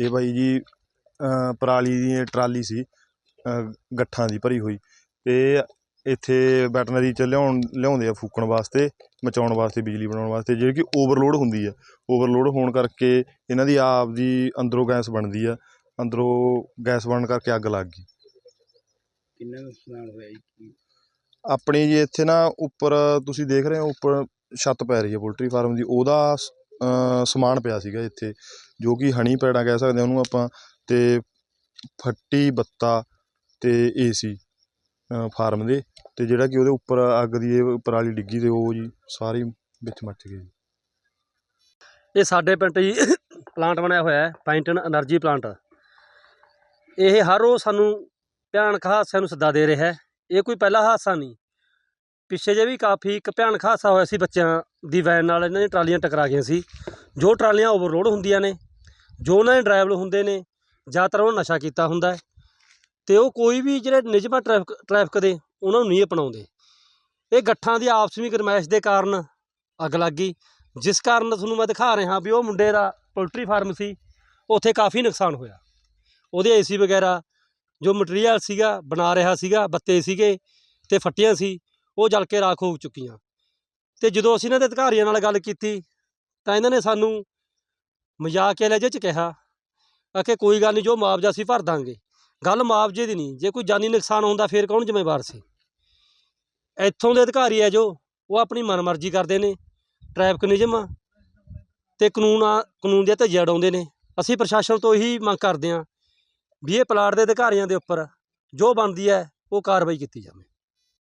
ਇਹ ਬਾਈ ਜੀ ਪਰਾਲੀ ਦੀ ਟਰਾਲੀ ਸੀ ਗੱਠਾਂ ਦੀ ਭਰੀ ਹੋਈ ਤੇ ਇੱਥੇ ਵੈਟਰਨਰੀ ਚ ਲਿਆਉਣ ਲਿਆਉਂਦੇ ਆ ਫੂਕਣ ਵਾਸਤੇ ਮਚਾਉਣ ਵਾਸਤੇ ਬਿਜਲੀ ਬਣਾਉਣ ਵਾਸਤੇ ਜਿਹੜੀ ਕਿ ਓਵਰਲੋਡ ਹੁੰਦੀ ਆ। ਓਵਰਲੋਡ ਹੋਣ ਕਰਕੇ ਇਹਨਾਂ ਦੀ ਆਪ ਦੀ ਅੰਦਰੋਂ ਗੈਸ ਬਣਦੀ ਆ ਅੰਦਰੋਂ ਗੈਸ ਬਣਨ ਕਰਕੇ ਅੱਗ ਲੱਗ ਗਈ। ਕਿੰਨਾ ਨੁਕਸਾਨ ਹੋਇਆ ਜੀ? ਆਪਣੀ ਜੀ ਇੱਥੇ ਨਾ ਉੱਪਰ ਤੁਸੀਂ ਦੇਖ ਰਹੇ ਹੋ ਉੱਪਰ ਛੱਤ ਪੈ ਰਹੀ ਹੈ ਪੋਲਟਰੀ ਫਾਰਮ ਦੀ ਉਹਦਾ ਸਮਾਨ ਪਿਆ ਸੀਗਾ ਇੱਥੇ, ਜੋ ਕਿ ਹਨੀ ਪੈੜਾ ਕਹਿ ਸਕਦੇ ਉਹਨੂੰ ਆਪਾਂ ਅਤੇ ਫੱਟੀ ਬੱਤਾ ਅਤੇ ਏ ਸੀ ਫਾਰਮ ਦੇ ਅਤੇ ਜਿਹੜਾ ਕਿ ਉਹਦੇ ਉੱਪਰ ਅੱਗ ਦੀ ਇਹ ਪਰਾਲੀ ਡਿੱਗੀ ਅਤੇ ਉਹ ਜੀ ਸਾਰੀ ਵਿੱਚ ਮੱਚ ਗਈ। ਇਹ ਸਾਡੇ ਪਿੰਡ ਜੀ ਪਲਾਂਟ ਬਣਿਆ ਹੋਇਆ ਹੈ ਪਾਈਂਟਨ એનર્ਜੀ ਪਲਾਂਟ। ਇਹ ਹਰ ਰੋਜ਼ ਸਾਨੂੰ ਭਿਆਨਕ ਹਾਦਸਿਆਂ ਨੂੰ ਸੱਦਾ ਦੇ ਰਿਹਾ ਹੈ, ਇਹ ਕੋਈ ਪਹਿਲਾ ਹਾਦਸਾ ਨਹੀਂ। ਪਿੱਛੇ ਜੇ ਵੀ ਕਾਫੀ ਇੱਕ ਭਿਆਨਕ ਹਾਦਸਾ ਹੋਇਆ ਸੀ ਬੱਚਿਆਂ ਦੀ ਵੈਨ ਨਾਲ, ਇਹਨਾਂ ਦੀਆਂ ਟਰਾਲੀਆਂ ਟਕਰਾ ਗਈਆਂ ਸੀ। ਜੋ ਟਰਾਲੀਆਂ ਓਵਰਲੋਡ ਹੁੰਦੀਆਂ ਨੇ, ਜੋ ਉਹਨਾਂ ਦੇ ਡਰਾਈਵਰ ਹੁੰਦੇ ਨੇ, ਜ਼ਿਆਦਾਤਰ ਉਹ ਨਸ਼ਾ ਕੀਤਾ ਹੁੰਦਾ ਹੈ। ਤੇ ਉਹ ਕੋਈ ਵੀ ਜਿਹੜੇ ਨਿਯਮਾਂ ਟ੍ਰੈਫਿਕ ਟ੍ਰੈਫਿਕ ਦੇ, ਉਹਨਾਂ ਨੂੰ ਨਹੀਂ ਅਪਣਾਉਂਦੇ। ਇਹ ਗੱਠਾਂ ਦੀ ਆਪਸ ਵਿੱਚ ਗਰਮੈਸ਼ ਦੇ ਕਾਰਨ ਅੱਗ ਲੱਗ ਗਈ। ਜਿਸ ਕਾਰਨ ਤੁਹਾਨੂੰ ਮੈਂ ਦਿਖਾ ਰਿਹਾ ਵੀ ਉਹ ਮੁੰਡੇ ਦਾ ਪੋਲਟਰੀ ਫਾਰਮ ਸੀ, ਉੱਥੇ ਕਾਫੀ ਨੁਕਸਾਨ ਹੋਇਆ। ਉਹਦੇ ਏਸੀ ਵਗੈਰਾ, ਜੋ ਮਟੀਰੀਅਲ ਸੀਗਾ, ਬਣਾ ਰਿਹਾ ਸੀਗਾ, ਬੱਤੇ ਸੀਗੇ ਤੇ ਫੱਟੀਆਂ ਸੀ ਉਹ ਜਲ ਕੇ ਰਾਖ ਹੋ ਚੁੱਕੀਆਂ। ਤੇ ਜਦੋਂ ਅਸੀਂ ਇਹਨਾਂ ਦੇ ਅਧਿਕਾਰੀਆਂ ਨਾਲ ਗੱਲ ਕੀਤੀ, ਤਾਂ ਇਹਨਾਂ ਨੇ ਸਾਨੂੰ ਮਜ਼ਾਕ ਕੇ ਲਹਿਜੇ 'ਚ ਕਿਹਾ ਆਖੇ ਕੋਈ ਗੱਲ ਨਹੀਂ ਜੋ ਮੁਆਵਜ਼ਾ ਅਸੀਂ ਭਰ ਦਾਂਗੇ। ਗੱਲ ਮੁਆਵਜ਼ੇ ਦੀ ਨਹੀਂ ਜੇ ਕੋਈ ਜਾਨੀ ਨੁਕਸਾਨ ਹੁੰਦਾ, ਫਿਰ ਕੌਣ ਜ਼ਿੰਮੇਵਾਰ ਸੀ? ਇੱਥੋਂ ਦੇ ਅਧਿਕਾਰੀ ਹੈ ਜੋ, ਉਹ ਆਪਣੀ ਮਨਮਰਜ਼ੀ ਕਰਦੇ ਨੇ। ਟ੍ਰੈਫਿਕ ਨਿਯਮ ਤੇ ਕਾਨੂੰਨ ਆ, ਕਾਨੂੰਨ ਦੇ ਧੱਜੇ ਉਡਾਉਂਦੇ ਨੇ। ਅਸੀਂ ਪ੍ਰਸ਼ਾਸਨ ਤੋਂ ਇਹੀ ਮੰਗ ਕਰਦੇ ਹਾਂ ਵੀ ਇਹ ਪਲਾਟ ਦੇ ਅਧਿਕਾਰੀਆਂ ਦੇ ਉੱਪਰ ਜੋ ਬਣਦੀ ਹੈ, ਉਹ ਕਾਰਵਾਈ ਕੀਤੀ ਜਾਵੇ।